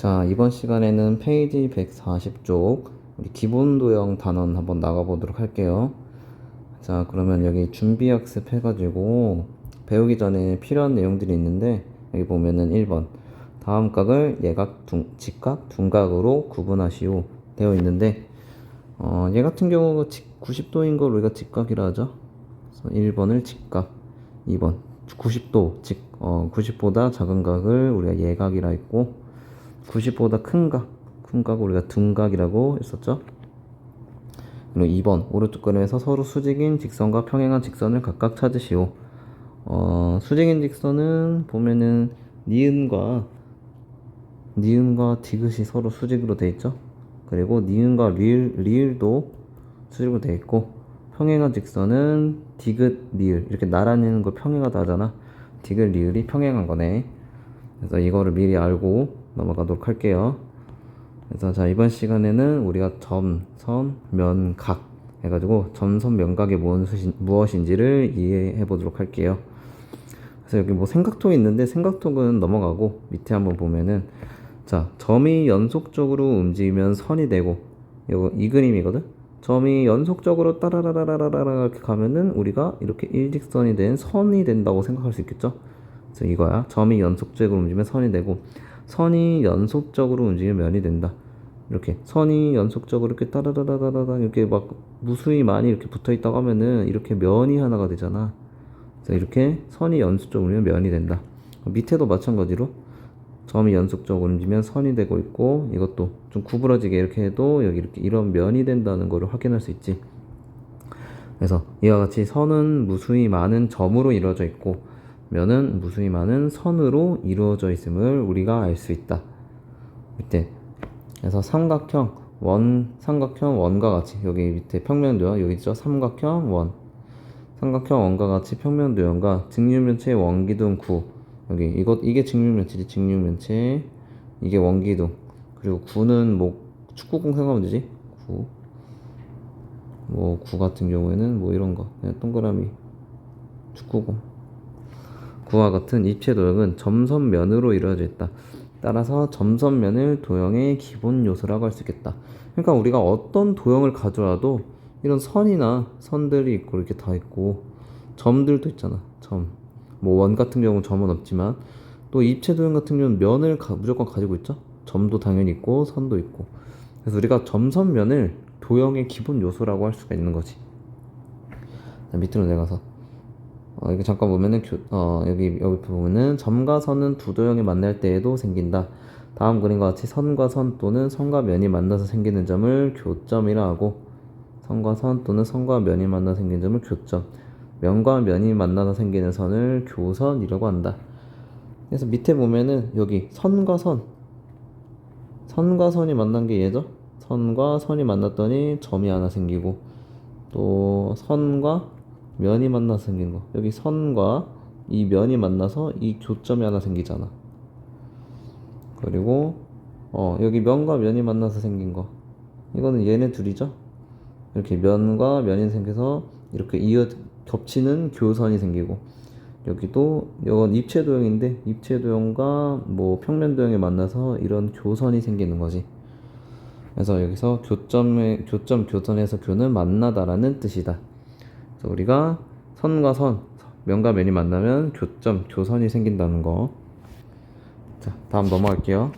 자, 이번 시간에는 페이지 140쪽 우리 기본 도형 단원 한번 나가보도록 할게요. 자, 그러면 여기 준비 학습 해가지고 배우기 전에 필요한 내용들이 있는데 여기 보면은 1번 다음 각을 예각, 둔, 직각, 둔각으로 구분하시오 되어 있는데 어, 얘 같은 경우 90도인 걸 우리가 직각이라 하죠. 그래서 1번을 직각, 2번 90도, 직, 어, 90보다 작은 각을 우리가 예각이라 했고 90보다 큰 각, 큰 각을 우리가 둔각이라고 했었죠. 그리고 2번 오른쪽 그림에서 서로 수직인 직선과 평행한 직선을 각각 찾으시오. 어, 수직인 직선은 보면은 니은과 니은과 디귿이 서로 수직으로 돼 있죠. 그리고 니은과 리을, 리을도 수직으로 돼 있고 평행한 직선은 디귿, 리을 이렇게 나란히는 걸 평행하다 하잖아. 디귿, 리을이 평행한 거네. 그래서 이거를 미리 알고 넘어가도록 할게요. 그래서 자 이번 시간에는 우리가 점, 선, 면, 각 해가지고 점 선, 면각이 무엇이- 무엇인지를 이해해 보도록 할게요. 그래서 여기 뭐 생각톡이 있는데 생각톡은 넘어가고 밑에 한번 보면은 자 점이 연속적으로 움직이면 선이 되고 이거 이 그림이거든. 점이 연속적으로 따라라라라라라 이렇게 가면은 우리가 이렇게 일직선이 된 선이 된다고 생각할 수 있겠죠. 그래서 이거야. 점이 연속적으로 움직이면 선이 되고 선이 연속적으로 움직이면 면이 된다. 이렇게 선이 연속적으로 이렇게 따라라라라라 이렇게 막 무수히 많이 이렇게 붙어 있다고 하면은 이렇게 면이 하나가 되잖아. 그래서 이렇게 선이 연속적으로 움직이면 면이 된다. 밑에도 마찬가지로 점이 연속적으로 움직이면 선이 되고 있고 이것도 좀 구부러지게 이렇게 해도 여기 이렇게 이런 면이 된다는 거를 확인할 수 있지. 그래서 이와 같이 선은 무수히 많은 점으로 이루어져 있고 면은 무수히 많은 선으로 이루어져 있음을 우리가 알 수 있다. 밑에. 그래서 삼각형 원 삼각형 원과 같이 여기 밑에 평면도형 여기 있죠? 삼각형 원. 삼각형 원과 같이 평면도형과 직육면체 원기둥 구. 여기 이것 이게 직육면체지 직육면체. 이게 원기둥. 그리고 구는 뭐 축구공 생각하면 되지? 구. 뭐 구 같은 경우에는 뭐 이런 거. 그냥 동그라미. 축구공 구와 같은 입체 도형은 점선면으로 이루어져 있다. 따라서 점선면을 도형의 기본 요소라고 할 수 있겠다. 그러니까 우리가 어떤 도형을 가져와도 이런 선이나 선들이 있고 이렇게 다 있고 점들도 있잖아. 점. 뭐 원 같은 경우는 점은 없지만 또 입체 도형 같은 경우는 면을 가- 무조건 가지고 있죠. 점도 당연히 있고 선도 있고. 그래서 우리가 점선면을 도형의 기본 요소라고 할 수가 있는 거지. 자, 밑으로 내려가서 어, 이거 잠깐 보면은 교, 어, 여기 여기 보면은 점과 선은 두 도형이 만날 때에도 생긴다. 다음 그림과 같이 선과 선 또는 선과 면이 만나서 생기는 점을 교점이라 하고 선과 선 또는 선과 면이 만나서 생기는 점을 교점, 면과 면이 만나서 생기는 선을 교선이라고 한다. 그래서 밑에 보면은 여기 선과 선, 선과 선이 만난 게 얘죠. 선과 선이 만났더니 점이 하나 생기고 또 선과 면이 만나서 생긴 거. 여기 선과 이 면이 만나서 이 교점이 하나 생기잖아. 그리고 어 여기 면과 면이 만나서 생긴 거. 이거는 얘네 둘이죠. 이렇게 면과 면이 생겨서 이렇게 이어 겹치는 교선이 생기고 여기도 이건 입체 도형인데 입체 도형과 뭐 평면 도형이 만나서 이런 교선이 생기는 거지. 그래서 여기서 교점의 교점 교선에서 교는 만나다라는 뜻이다. 그래서 우리가 선과 선, 면과 면이 만나면 교점, 교선이 생긴다는 거. 자, 다음 넘어갈게요.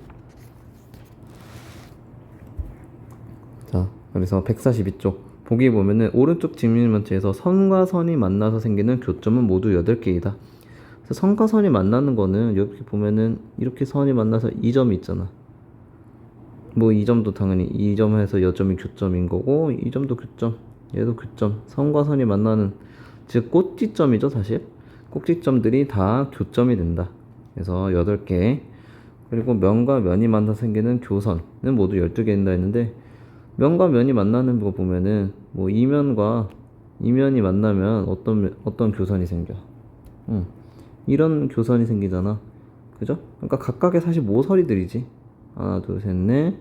자, 그래서 142쪽 보기 보면은 오른쪽 직면면체에서 선과 선이 만나서 생기는 교점은 모두 8개이다. 그래서 선과 선이 만나는 거는 이렇게 보면은 이렇게 선이 만나서 이 점이 있잖아. 뭐이 점도 당연히 이 점에서 여 점이 교점인 거고 이 점도 교점 얘도 교점 선과 선이 만나는 즉 꼭지점이죠 사실? 꼭지점들이 다 교점이 된다. 그래서 8개. 그리고 면과 면이 만나서 생기는 교선은 모두 12개 된다 했는데 면과 면이 만나는 거 보면은 뭐 이면과 이면이 만나면 어떤 면- 어떤 교선이 생겨? 응. 이런 교선이 생기잖아. 그죠? 그러니까 각각의 사실 모서리들이지. 하나 둘 셋 넷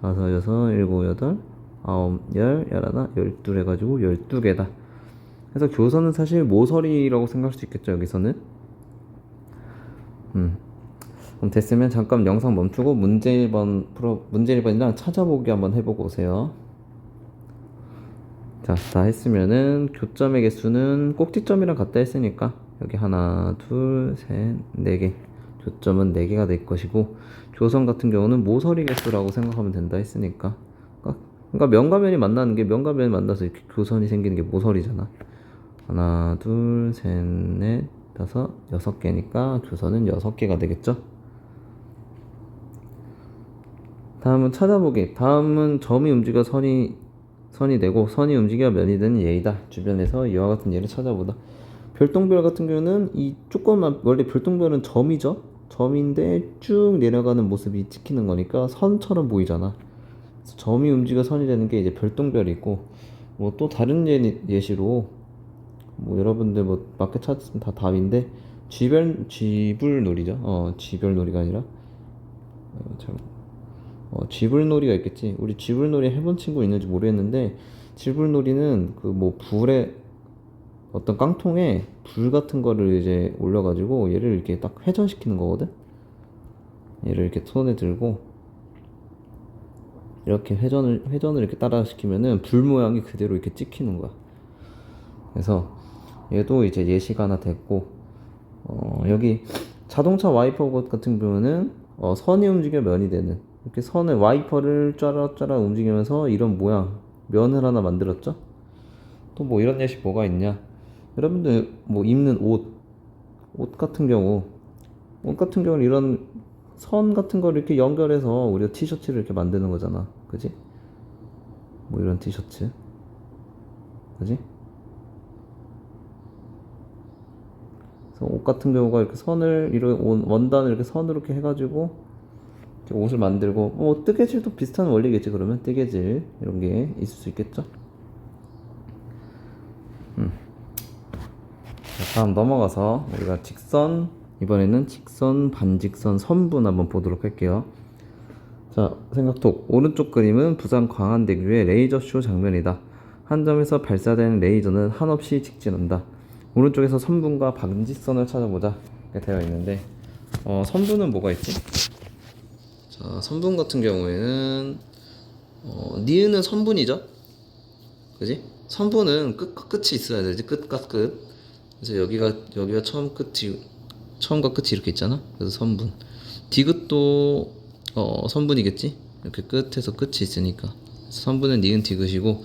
다섯 여섯 일곱 여덟 아홉 열 열하나? 열둘 해가지고 열두 개다. 그래서 교선은 사실 모서리라고 생각할 수 있겠죠 여기서는? 음. 그럼 됐으면 잠깐 영상 멈추고 문제 1번 풀어 문제 1번이랑 찾아보기 한번 해보고 오세요. 자, 다 했으면은 교점의 개수는 꼭지점이랑 같다 했으니까 여기 하나, 둘, 셋, 네 개. 교점은 네 개가 될 것이고 교선 같은 경우는 모서리 개수라고 생각하면 된다 했으니까 그러니까 면과 면이 만나는 게 면과 면이 만나서 이렇게 교선이 생기는 게 모서리잖아. 하나, 둘, 셋, 넷, 다섯, 여섯 개니까 교선은 여섯 개가 되겠죠? 다음은 찾아보기. 다음은 점이 움직여 선이 선이 되고 선이 움직여 면이 되는 예이다. 주변에서 이와 같은 예를 찾아보다. 별똥별 같은 경우는 이 조금만 원래 별똥별은 점이죠. 점인데 쭉 내려가는 모습이 찍히는 거니까 선처럼 보이잖아. 점이 움직여 선이 되는 게 이제 별똥별이 있고 뭐 또 다른 예, 예시로 뭐 여러분들 뭐 마켓 찾으면 다 답인데 쥐별 쥐불놀이죠. 어 쥐별놀이가 아니라 어, 잘 어, 쥐불놀이가 있겠지. 우리 쥐불놀이 해본 친구 있는지 모르겠는데 쥐불놀이는 그 뭐 불에 어떤 깡통에 불 같은 거를 이제 올려가지고 얘를 이렇게 딱 회전시키는 거거든. 얘를 이렇게 손에 들고 이렇게 회전을 회전을 이렇게 따라 시키면은 불 모양이 그대로 이렇게 찍히는 거야. 그래서 얘도 이제 예시가 하나 됐고 어, 여기 자동차 와이퍼 것 같은 경우는 어, 선이 움직여 면이 되는 이렇게 선을 와이퍼를 짜라짜라 움직이면서 이런 모양 면을 하나 만들었죠. 또 뭐 이런 예시 뭐가 있냐? 여러분들 뭐 입는 옷, 옷 같은 경우, 옷 같은 경우는 이런 선 같은 걸 이렇게 연결해서 우리가 티셔츠를 이렇게 만드는 거잖아. 그지? 뭐 이런 티셔츠. 그지? 옷 같은 경우가 이렇게 선을 원- 원단을 이렇게 선으로 이렇게 해가지고 이렇게 옷을 만들고 뭐 뜨개질도 비슷한 원리겠지 그러면 뜨개질 이런 게 있을 수 있겠죠. 음. 자, 다음 넘어가서 우리가 직선 이번에는 직선 반직선 선분 한번 보도록 할게요. 자 생각톡 오른쪽 그림은 부산 광안대교의 레이저 쇼 장면이다. 한 점에서 발사된 레이저는 한없이 직진한다. 오른쪽에서 선분과 반직선을 찾아보자 이렇게 되어 있는데 어, 선분은 뭐가 있지? 자 선분 같은 경우에는 어, 니은은 선분이죠. 그지? 선분은 끝과 끝이 있어야 되지 끝과 끝. 그래서 여기가 여기가 처음 끝이 처음과 끝이 이렇게 있잖아. 그래서 선분. 디귿도 어, 선분이겠지. 이렇게 끝에서 끝이 있으니까. 선분은 니은 디귿이고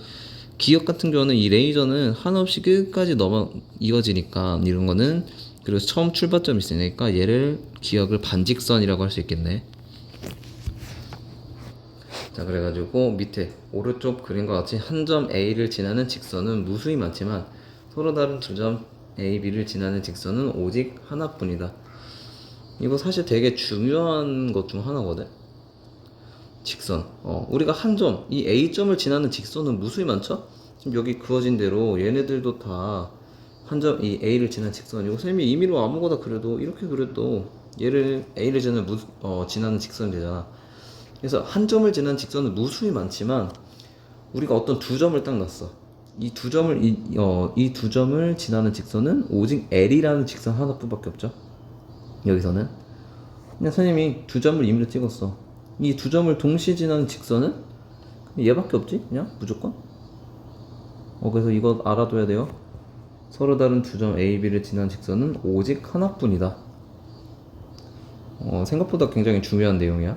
기억 같은 경우는 이 레이저는 한없이 끝까지 넘어 이어지니까 이런 거는 그리고 처음 출발점이 있으니까 얘를 기억을 반직선이라고 할 수 있겠네. 자 그래가지고 밑에 오른쪽 그림과 같이 한 점 A를 지나는 직선은 무수히 많지만 서로 다른 두 점 A, B를 지나는 직선은 오직 하나뿐이다. 이거 사실 되게 중요한 것 중 하나거든. 직선. 어, 우리가 한 점, 이 A점을 지나는 직선은 무수히 많죠? 지금 여기 그어진 대로 얘네들도 다 한 점, 이 A를 지나는 직선이고, 선생님이 임의로 아무거나 그래도, 이렇게 그래도 얘를 A를 지나는, 무, 어, 지나는 직선이 되잖아. 그래서 한 점을 지나는 직선은 무수히 많지만, 우리가 어떤 두 점을 딱 놨어. 이 두 점을, 이, 어, 이 두 점을 지나는 직선은 오직 L이라는 직선 하나뿐밖에 없죠. 여기서는. 그냥 선생님이 두 점을 임의로 찍었어. 이 두 점을 동시에 지나는 직선은 얘밖에 없지? 그냥 무조건. 어 그래서 이거 알아둬야 돼요. 서로 다른 두 점 A, B를 지나는 직선은 오직 하나뿐이다. 어 생각보다 굉장히 중요한 내용이야.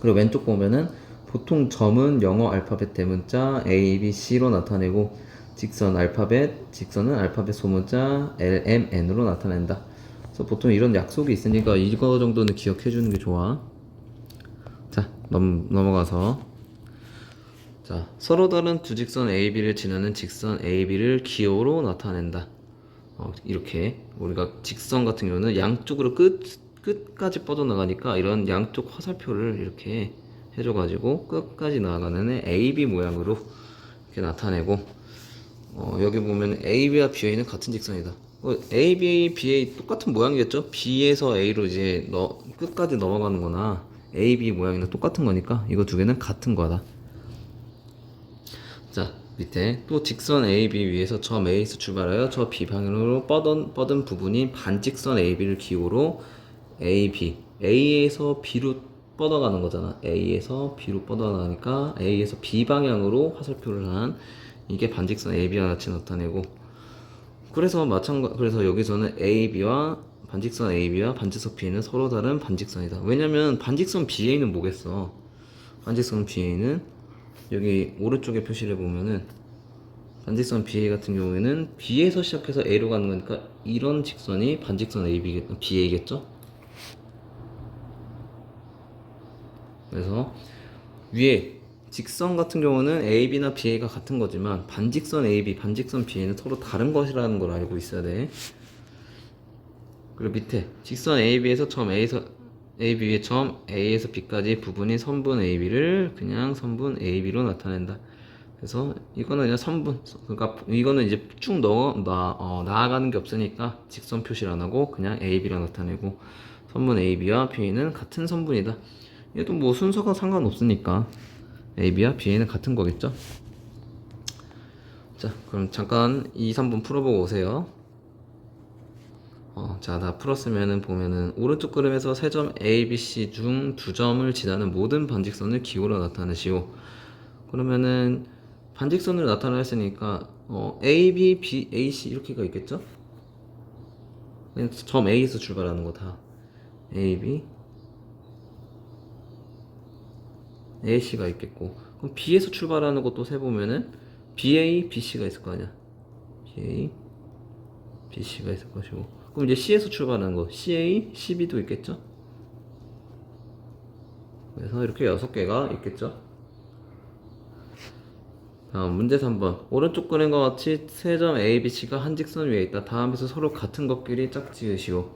그리고 왼쪽 보면은 보통 점은 영어 알파벳 대문자 A, B, C로 나타내고 직선 알파벳, 직선은 알파벳 소문자 L, M, N으로 나타낸다. 그래서 보통 이런 약속이 있으니까 이거 정도는 기억해 주는 게 좋아. 자, 넘, 넘어가서 자, 서로 다른 두 직선 AB를 지나는 직선 AB를 기호로 나타낸다. 어, 이렇게 우리가 직선 같은 경우는 양쪽으로 끝 끝까지 뻗어나가니까 이런 양쪽 화살표를 이렇게 해줘가지고 끝까지 나가는 애 AB 모양으로 이렇게 나타내고 어, 여기 보면 AB와 BA는 같은 직선이다. 어, AB, BA 똑같은 모양이겠죠? B에서 A로 이제 너, 끝까지 넘어가는 거나 AB 모양이나 똑같은 거니까 이거 두 개는 같은 거다. 자, 밑에 또 직선 AB 위에서 점 A에서 출발하여 저 B 방향으로 뻗은, 뻗은 부분이 반직선 AB를 기호로 A, B. A에서 B로 뻗어가는 거잖아. A에서 B로 뻗어가니까 A에서 B 방향으로 화살표를 한 이게 반직선 AB와 같이 나타내고 그래서 마찬가 그래서 여기서는 AB와 반직선 AB와 반직선 BA는 서로 다른 반직선이다. 왜냐면 반직선 BA는 뭐겠어? 반직선 BA는 여기 오른쪽에 표시를 보면은 반직선 BA 같은 경우에는 B에서 시작해서 A로 가는 거니까 이런 직선이 반직선 AB, BA겠죠? 그래서 위에 직선 같은 경우는 AB나 BA가 같은 거지만 반직선 AB, 반직선 BA는 서로 다른 것이라는 걸 알고 있어야 돼. 그리고 밑에 직선 AB에서 점 A에서 AB의 점 A에서 B까지 부분이 선분 AB를 그냥 선분 AB로 나타낸다. 그래서 이거는 그냥 선분 그러니까 이거는 이제 쭉 넣어 나, 어, 나아가는 게 없으니까 직선 표시를 안 하고 그냥 AB로 나타내고 선분 AB와 BA는 같은 선분이다. 얘도 뭐 순서가 상관없으니까 AB와 BA는 같은 거겠죠? 자, 그럼 잠깐 2, 3분 풀어보고 오세요. 어, 자, 다 풀었으면은 보면은 오른쪽 그림에서 세 점 A, B, C 중 두 점을 지나는 모든 반직선을 기호로 나타내시오. 그러면은 반직선을 나타냈으니까 어, A, B, B, A, C 이렇게가 있겠죠? 점 A에서 출발하는 거 다. A, B, AC가 있겠고. 그럼 B에서 출발하는 것도 세보면은 BA, BC가 있을 거 아니야. BA, BC가 있을 것이고. 그럼 이제 C에서 출발하는 거. CA, CB도 있겠죠? 그래서 이렇게 여섯 개가 있겠죠? 다음 문제 3번. 오른쪽 그림과 같이 세 점 A, B, C가 한 직선 위에 있다. 다음에서 서로 같은 것끼리 짝지으시오.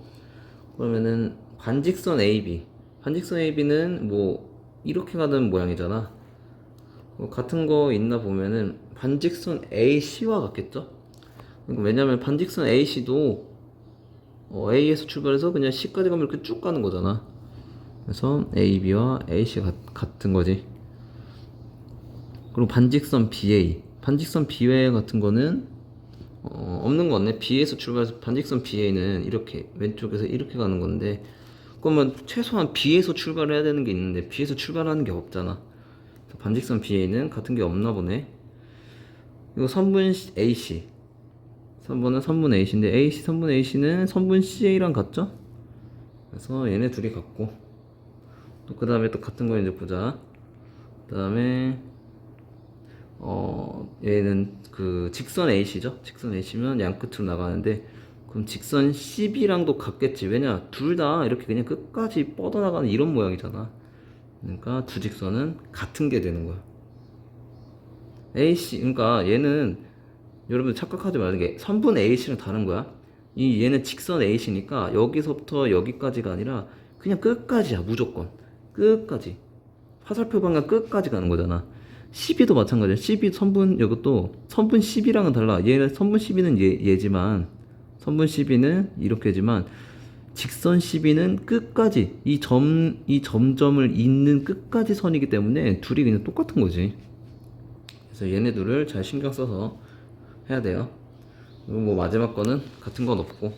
그러면은 반직선 AB 반직선 AB는 뭐 이렇게 가는 모양이잖아. 뭐 같은 거 있나 보면은 반직선 AC와 같겠죠? 그러니까 왜냐면 반직선 AC도 어, A에서 출발해서 그냥 C까지 가면 이렇게 쭉 가는 거잖아. 그래서 AB와 AC가 같은 거지. 그리고 반직선 BA 반직선 BA 같은 거는 어, 없는 거 없네. B에서 출발해서 반직선 BA는 이렇게 왼쪽에서 이렇게 가는 건데 그러면 최소한 B에서 출발해야 되는 게 있는데 B에서 출발하는 게 없잖아. 반직선 BA는 같은 게 없나 보네. 이거 선분 AC 선분은 선분 AC인데 AC 선분 AC는 선분 CA랑 같죠? 그래서 얘네 둘이 같고. 또 그 다음에 또 같은 거 이제 보자. 그 다음에 어 얘는 그 직선 AC죠? 직선 AC면 양 끝으로 나가는데 그럼 직선 CB랑도 같겠지. 왜냐 둘 다 이렇게 그냥 끝까지 뻗어나가는 이런 모양이잖아. 그러니까 두 직선은 같은 게 되는 거야. AC 그러니까 얘는 여러분 착각하지 말는 게 선분 AC랑 다른 거야. 이 얘는 직선 AC니까 여기서부터 여기까지가 아니라 그냥 끝까지야 무조건. 끝까지. 화살표 방향 끝까지 가는 거잖아. 12도 마찬가지야. 12 선분 이것도 선분 12랑은 달라. 얘는 선분 12는 얘, 얘지만 선분 12는 이렇게지만 직선 12는 끝까지 이 점 이 점점을 잇는 끝까지 선이기 때문에 둘이 그냥 똑같은 거지. 그래서 얘네들을 잘 신경 써서 해야 돼요. 그리고 뭐 마지막 거는 같은 건 없고.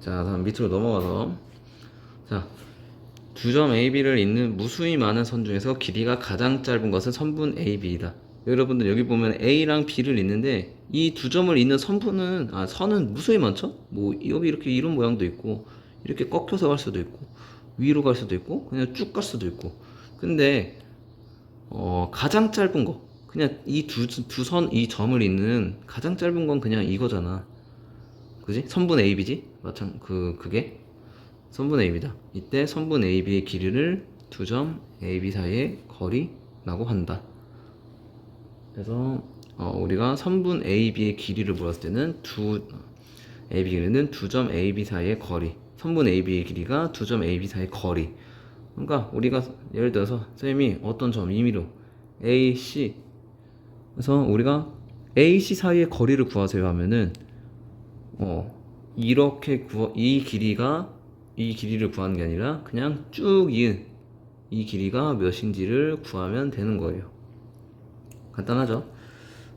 자 다음 밑으로 넘어가서. 자 두 점 AB를 잇는 무수히 많은 선 중에서 길이가 가장 짧은 것은 선분 AB이다. 여러분들 여기 보면 A랑 B를 잇는데 이 두 점을 잇는 선분은 아 선은 무수히 많죠? 뭐 여기 이렇게 이런 모양도 있고 이렇게 꺾여서 갈 수도 있고 위로 갈 수도 있고 그냥 쭉 갈 수도 있고 근데 어 가장 짧은 거 그냥 이 두 두 선 이 점을 잇는 가장 짧은 건 그냥 이거잖아. 그지? 선분 AB지? 마찬 그 그게 선분 AB다. 이때 선분 AB의 길이를 두 점 AB 사이의 거리라고 한다. 그래서 어, 우리가 선분 AB의 길이를 물었을 때는 두 AB 길이는 두 점 AB 사이의 거리. 선분 AB의 길이가 두 점 AB 사이의 거리. 그러니까 우리가 예를 들어서 쌤이 어떤 점 임의로 AC 그래서 우리가 AC 사이의 거리를 구하세요 하면은 어 이렇게 구하 이 길이가 이 길이를 구하는 게 아니라 그냥 쭉 이은 이 길이가 몇인지를 구하면 되는 거예요. 간단하죠?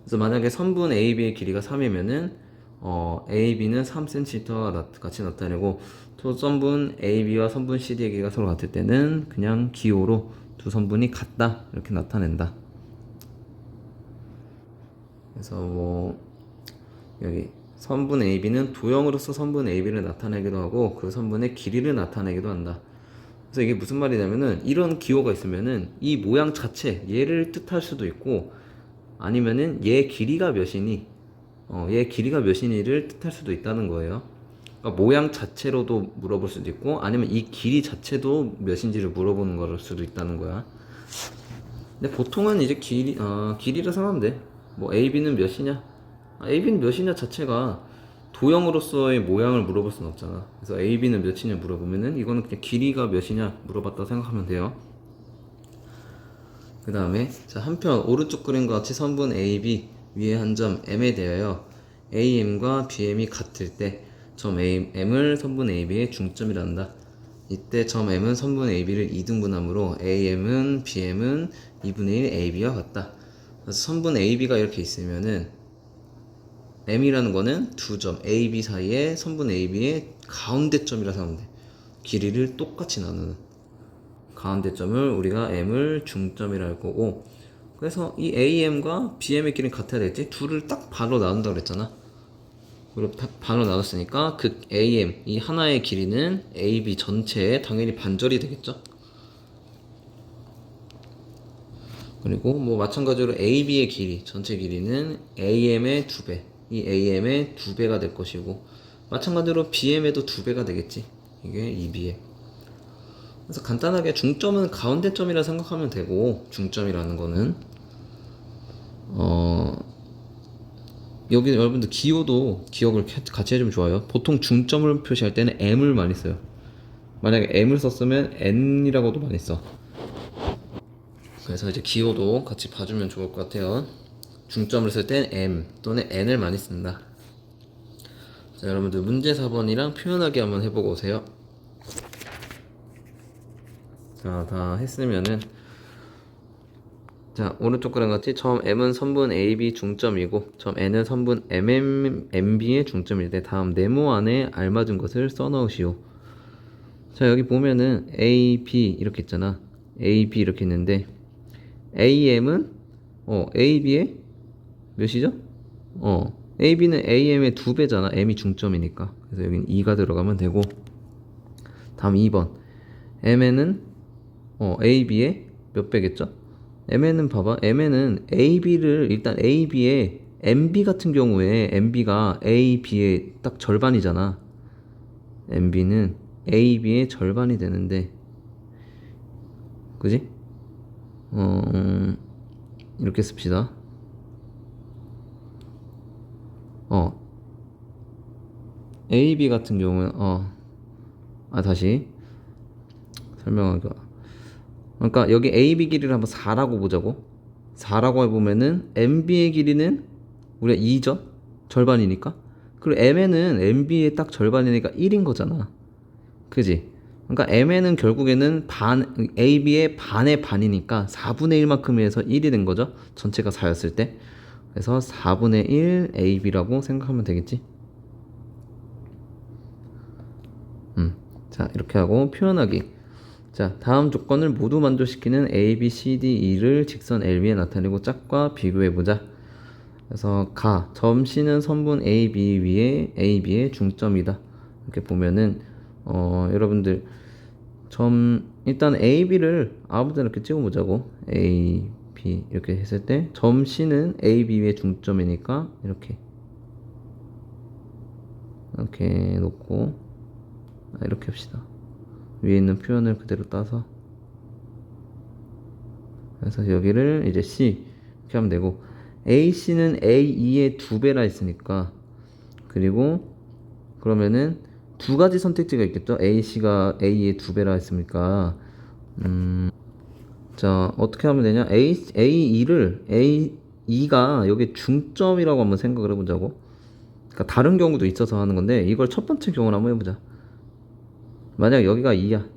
그래서 만약에 선분 AB의 길이가 3이면은 어, AB는 3cm와 같이 나타내고 또 선분 AB와 선분 CD의 길이가 서로 같을 때는 그냥 기호로 두 선분이 같다 이렇게 나타낸다. 그래서 뭐 여기 선분 AB는 도형으로서 선분 AB를 나타내기도 하고 그 선분의 길이를 나타내기도 한다. 그래서 이게 무슨 말이냐면은 이런 기호가 있으면은 이 모양 자체 얘를 뜻할 수도 있고 아니면은 얘 길이가 몇이니 어, 얘 길이가 몇이니를 뜻할 수도 있다는 거예요. 그러니까 모양 자체로도 물어볼 수도 있고 아니면 이 길이 자체도 몇인지를 물어보는 걸 수도 있다는 거야. 근데 보통은 이제 길이 어, 길이라 생각하면 돼. 뭐 AB는 몇이냐? 아, AB는 몇이냐 자체가 도형으로서의 모양을 물어볼 수는 없잖아. 그래서 AB는 몇이냐 물어보면은 이거는 그냥 길이가 몇이냐 물어봤다 생각하면 돼요. 그 다음에 자 한편 오른쪽 그림과 같이 선분 AB 위에 한 점 M에 대하여 AM과 BM이 같을 때 점 M을 선분 AB의 중점이란다. 이때 점 M은 선분 AB를 2등분함으로 AM은 BM은 2분의 1 AB와 같다. 그래서 선분 AB가 이렇게 있으면은 M이라는 거는 두 점 AB 사이에 선분 AB의 가운데 점이라 생각하면 돼. 길이를 똑같이 나누는 가운데 점을 우리가 M을 중점이라 할 거고 그래서 이 AM과 BM의 길이는 같아야 되겠지? 둘을 딱 반으로 나눈다 그랬잖아. 그리고 딱 반으로 나눴으니까 그 AM 이 하나의 길이는 AB 전체에 당연히 반절이 되겠죠? 그리고 뭐 마찬가지로 AB의 길이 전체 길이는 AM의 두 배, 이 AM의 두 배가 될 것이고 마찬가지로 BM에도 두 배가 되겠지. 이게 2B에. 그래서 간단하게 중점은 가운데 점이라 생각하면 되고 중점이라는 거는 어 여기 여러분들 기호도 기억을 같이 해주면 좋아요. 보통 중점을 표시할 때는 M을 많이 써요. 만약에 M을 썼으면 N이라고도 많이 써. 그래서 이제 기호도 같이 봐주면 좋을 것 같아요. 중점을 쓸 땐 M 또는 N을 많이 쓴다. 자, 여러분들 문제 4번이랑 표현하기 한번 해보고 오세요. 자, 다 했으면은 자, 오른쪽 그림 같이 점 M은 선분 AB 중점이고 점 N은 선분 MM, MB의 중점일 때 다음 네모 안에 알맞은 것을 써넣으시오. 자, 여기 보면은 A, B 이렇게 있잖아. A, B 이렇게 있는데 AM은 어, AB의 몇이죠? 어, AB는 AM의 두 배잖아. M이 중점이니까. 그래서 여기는 2가 들어가면 되고 다음 2번 MN은 어, AB의 몇 배겠죠? MN은 봐봐. MN은 AB를 일단 AB의 MB 같은 경우에 MB가 AB의 딱 절반이잖아. MB는 AB의 절반이 되는데, 그지? 어, 음, 이렇게 씁시다. 어, AB 같은 경우는, 어, 아, 다시 설명하기. 그러니까 여기 AB 길이를 한번 4라고 보자고. 4라고 해보면은 MB의 길이는 우리가 2죠? 절반이니까. 그리고 MN은 MB의 딱 절반이니까 1인 거잖아. 그지? 그러니까 MN은 결국에는 반, AB의 반의 반이니까 4분의 1만큼 해서 1이 된 거죠? 전체가 4였을 때. 그래서 4분의 1 AB라고 생각하면 되겠지? 음. 자, 이렇게 하고 표현하기. 자, 다음 조건을 모두 만족시키는 A, B, C, D, E를 직선 LB에 나타내고 짝과 비교해 보자. 그래서 가, 점 C는 선분 A, B 위에 A, B의 중점이다. 이렇게 보면은 어, 여러분들 점 일단 A, B를 아무 데나 이렇게 찍어 보자고. A, B 이렇게 했을 때 점 C는 A, B 위의 중점이니까 이렇게 이렇게 놓고 아, 이렇게 합시다. 위에 있는 표현을 그대로 따서. 그래서 여기를 이제 C 이렇게 하면 되고 AC는 AE의 두 배라 했으니까. 그리고 그러면은 두 가지 선택지가 있겠죠? AC가 A의 두 배라 했으니까. 음, 자 어떻게 하면 되냐? A, AE를 AE가 여기 중점이라고 한번 생각을 해보자고. 그러니까 다른 경우도 있어서 하는 건데 이걸 첫 번째 경우로 한번 해보자 만약 여기가 2야.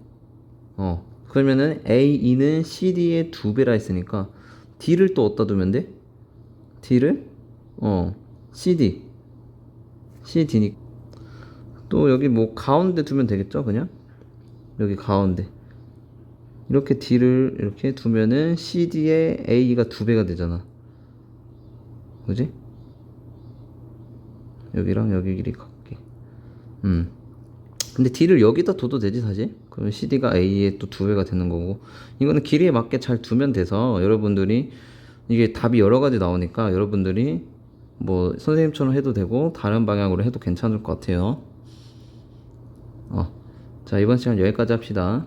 어. 그러면은 AE는 CD의 두 배라 했으니까 D를 또 어디다 두면 돼? D를 어 CD C, D니 또 여기 뭐 가운데 두면 되겠죠 그냥 여기 가운데 이렇게 D를 이렇게 두면은 CD에 A가 두 배가 되잖아 그지? 여기랑 여기 길이 같게 음 근데 D를 여기다 둬도 되지 사실? 그러면 CD가 A의 또 두 배가 되는 거고. 이거는 길이에 맞게 잘 두면 돼서 여러분들이 이게 답이 여러 가지 나오니까 여러분들이 뭐 선생님처럼 해도 되고 다른 방향으로 해도 괜찮을 것 같아요. 어. 자 이번 시간 여기까지 합시다